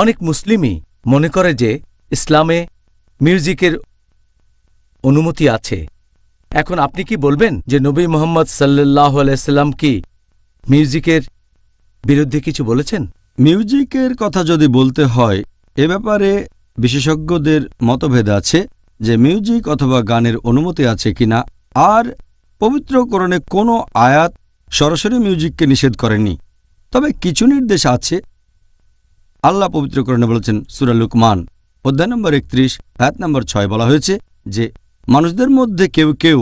অনেক মুসলিমই মনে করে যে ইসলামে মিউজিকের অনুমতি আছে। এখন আপনি কি বলবেন যে নবী মোহাম্মদ সাল্লাহ আলাইসাল্লাম কি মিউজিকের বিরুদ্ধে কিছু বলেছেন? মিউজিকের কথা যদি বলতে হয়, এ ব্যাপারে বিশেষজ্ঞদের মতভেদ আছে যে মিউজিক অথবা গানের অনুমতি আছে কিনা, আর পবিত্রকরণে কোনো আয়াত সরাসরি মিউজিককে নিষেধ করেনি। তবে কিছু নির্দেশ আছে আল্লাহ পবিত্রকরণে বলেছেন, সুরা লুকমান, অধ্যায় নম্বর একত্রিশ, আয়াত নম্বর ছয় বলা হয়েছে যে, মানুষদের মধ্যে কেউ কেউ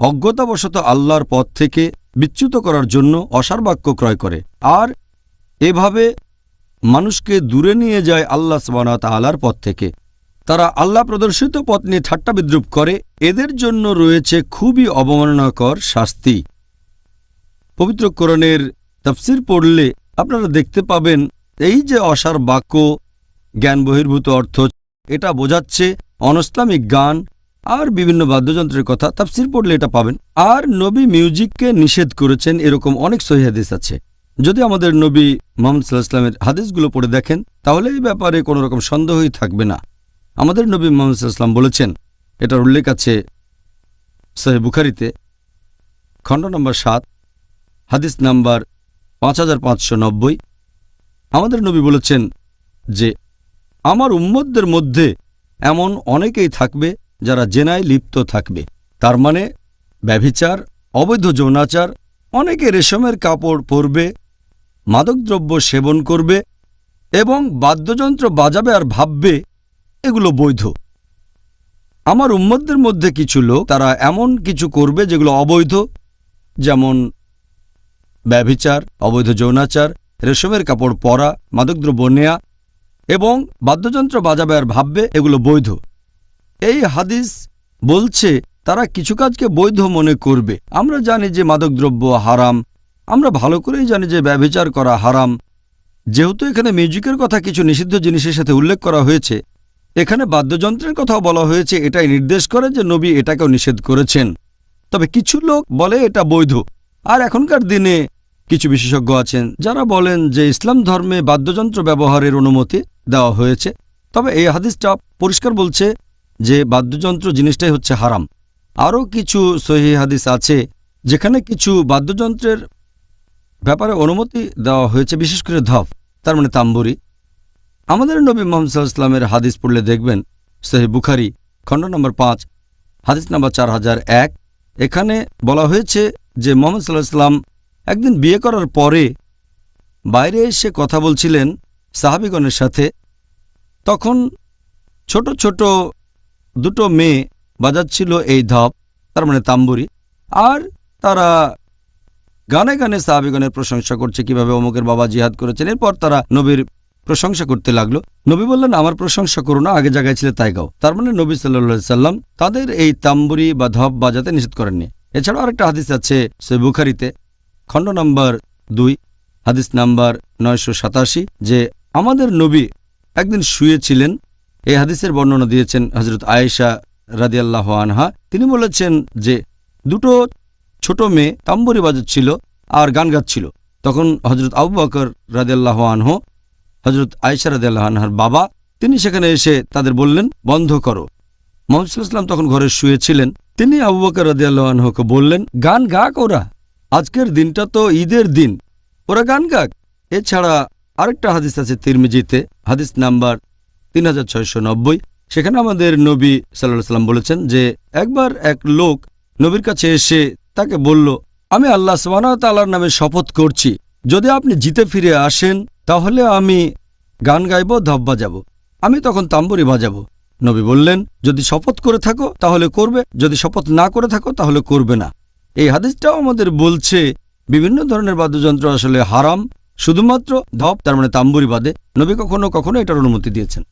অজ্ঞতাবশত আল্লাহর পথ থেকে বিচ্যুত করার জন্য অসার বাক্য ক্রয় করে। আর এভাবে মানুষকে দূরে নিয়ে যায় আল্লাহ তাআলার পথ থেকে। তারা আল্লাহ প্রদর্শিত পথ নিয়ে ঠাট্টা বিদ্রুপ করে। এদের জন্য রয়েছে খুবই অবমাননাকর শাস্তি। পবিত্র কোরআনের তফসির পড়লে আপনারা দেখতে পাবেন এই যে অসার বাক্য জ্ঞান বহির্ভূত অর্থ, এটা বোঝাচ্ছে অনস্লামিক গান আর বিভিন্ন বাদ্যযন্ত্রের কথা তাফসির পড়লে এটা পাবেন। আর নবী মিউজিককে নিষেধ করেছেন, এরকম অনেক সহি হাদিস আছে। যদি আমাদের নবী মোহাম্মদ সাল্লাহ ইসলামের হাদিসগুলো পড়ে দেখেন, তাহলে এই ব্যাপারে কোনো রকম সন্দেহই থাকবে না। আমাদের নবী মোহাম্মদ সাল্লাহ ইসলাম বলেছেন, এটার উল্লেখ আছে সহি বুখারিতে, খণ্ড নম্বর সাত, হাদিস নাম্বার পাঁচ হাজার পাঁচশো নব্বই। আমাদের নবী বলেছেন যে, আমার উম্মতদের মধ্যে এমন অনেকেই থাকবে যারা জেনায় লিপ্ত থাকবে। তার মানে ব্যভিচার, অবৈধ যৌনাচার, অনেকে রেশমের কাপড় পরবে, মাদকদ্রব্য সেবন করবে এবং বাদ্যযন্ত্র বাজাবে আর ভাববে, এগুলো বৈধ। আমার উম্মতদের মধ্যে কিছু লোক, তারা এমন কিছু করবে যেগুলো অবৈধ, যেমন ব্যভিচার, অবৈধ যৌনাচার রেশমের কাপড় পরা, মাদকদ্রব্য নেয়া এবং বাদ্যযন্ত্র বাজাবে আর ভাববে এগুলো বৈধ। এই হাদিস বলছে, তারা কিছু কাজকে বৈধ মনে করবে। আমরা জানি যে মাদকদ্রব্য হারাম, আমরা ভালো করেই জানি যে ব্যভিচার করা হারাম। যেহেতু এখানে মিউজিকের কথা কিছু নিষিদ্ধ জিনিসের সাথে উল্লেখ করা হয়েছে, এখানে বাদ্যযন্ত্রের কথাও বলা হয়েছে, এটাই নির্দেশ করে যে নবী এটাকেও নিষেধ করেছেন। তবে কিছু লোক বলে এটা বৈধ। আর এখনকার দিনে কিছু বিশেষজ্ঞ আছেন যারা বলেন যে ইসলাম ধর্মে বাদ্যযন্ত্র ব্যবহারের অনুমতি দেওয়া হয়েছে। তবে এই হাদিসটা পরিষ্কার বলছে যে বাদ্যযন্ত্র জিনিসটাই হচ্ছে হারাম। আরও কিছু সহি হাদিস আছে যেখানে কিছু বাদ্যযন্ত্রের ব্যাপারে অনুমতি দেওয়া হয়েছে, বিশেষ করে ধপ তার মানে তাম্বুরি। আমাদের নবী মোহাম্মদ ইসলামের হাদিস পড়লে দেখবেন সহি বুখারি, খণ্ড নম্বর পাঁচ, হাদিস নম্বর চার হাজার এক। এখানে বলা হয়েছে যে মোহাম্মদ সাল্লাহ ইসলাম একদিন বিয়ে করার পরে বাইরে এসে কথা বলছিলেন সাহাবিগণের সাথে। তখন ছোট ছোট দুটো মেয়ে বাজাচ্ছিল এই ধপ, তার মানে তাম্বুরি, আর তারা গানে গানে সাহাবিগণের প্রশংসা করছে কীভাবে অমুকের বাবা জিহাদ করেছেন। এরপর তারা নবীর প্রশংসা করতে লাগল। নবী বললেন, আমার প্রশংসা করো না, আগে জায়গায় ছিল তাই গাও। তার মানে নবী সাল্লা সাল্লাম তাদের এই তাম্বুরি বা ধপ বাজাতে নিষেধ করেননি। এছাড়াও আরেকটা হাদিস আছে সে বুখারিতে খণ্ড নম্বর দুই, হাদিস নাম্বার নয়শো সাতাশি, যে আমাদের নবী একদিন শুয়েছিলেন। এই হাদিসের বর্ণনা দিয়েছেন হজরত আয়েশা রাদিয়াল্লাহ আনহা। তিনি বলেছেন যে দুটো ছোট মেয়ে তাম্বুরি বাজাচ্ছিল আর গান গাচ্ছিল। তখন হজরত আবু বকর রাদিয়াল্লাহ আনহ হজরত আয়েশা রাদিয়াল্লাহ আনহার বাবা, তিনি সেখানে এসে তাদের বললেন, বন্ধ করো। মোহাম্মদ ইসলাম তখন ঘরে শুয়েছিলেন। তিনি আবু বকর রাদিয়াল্লাহ আনহকে বললেন, গান গাক ওরা। আজকের দিনটা তো ঈদের দিন। ওরা গান গাক। এছাড়া আরেকটা হাদিস আছে তিরমিজিতে, হাদিস নাম্বার তিন হাজার ছয়শো নব্বই। সেখানে আমাদের নবী সাল্লাহ সাল্লাম বলেছেন যে, একবার এক লোক নবীর কাছে এসে তাকে বলল, আমি আল্লাহ তাল্লার নামে শপথ করছি। যদি আপনি জিতে ফিরে আসেন, তাহলে আমি গান গাইব, ধপ বাজাবো। আমি তখন তাম্বুরি বাজাবো। নবী বললেন, যদি শপথ করে থাকো, তাহলে করবে। যদি শপথ না করে থাকো, তাহলে করবে না। এই হাদিসটাও আমাদের বলছে, বিভিন্ন ধরনের বাদ্যযন্ত্র আসলে হারাম, শুধুমাত্র ধপ, তার মানে তাম্বুরি বাদে। নবী কখনো কখনো এটার অনুমতি দিয়েছেন।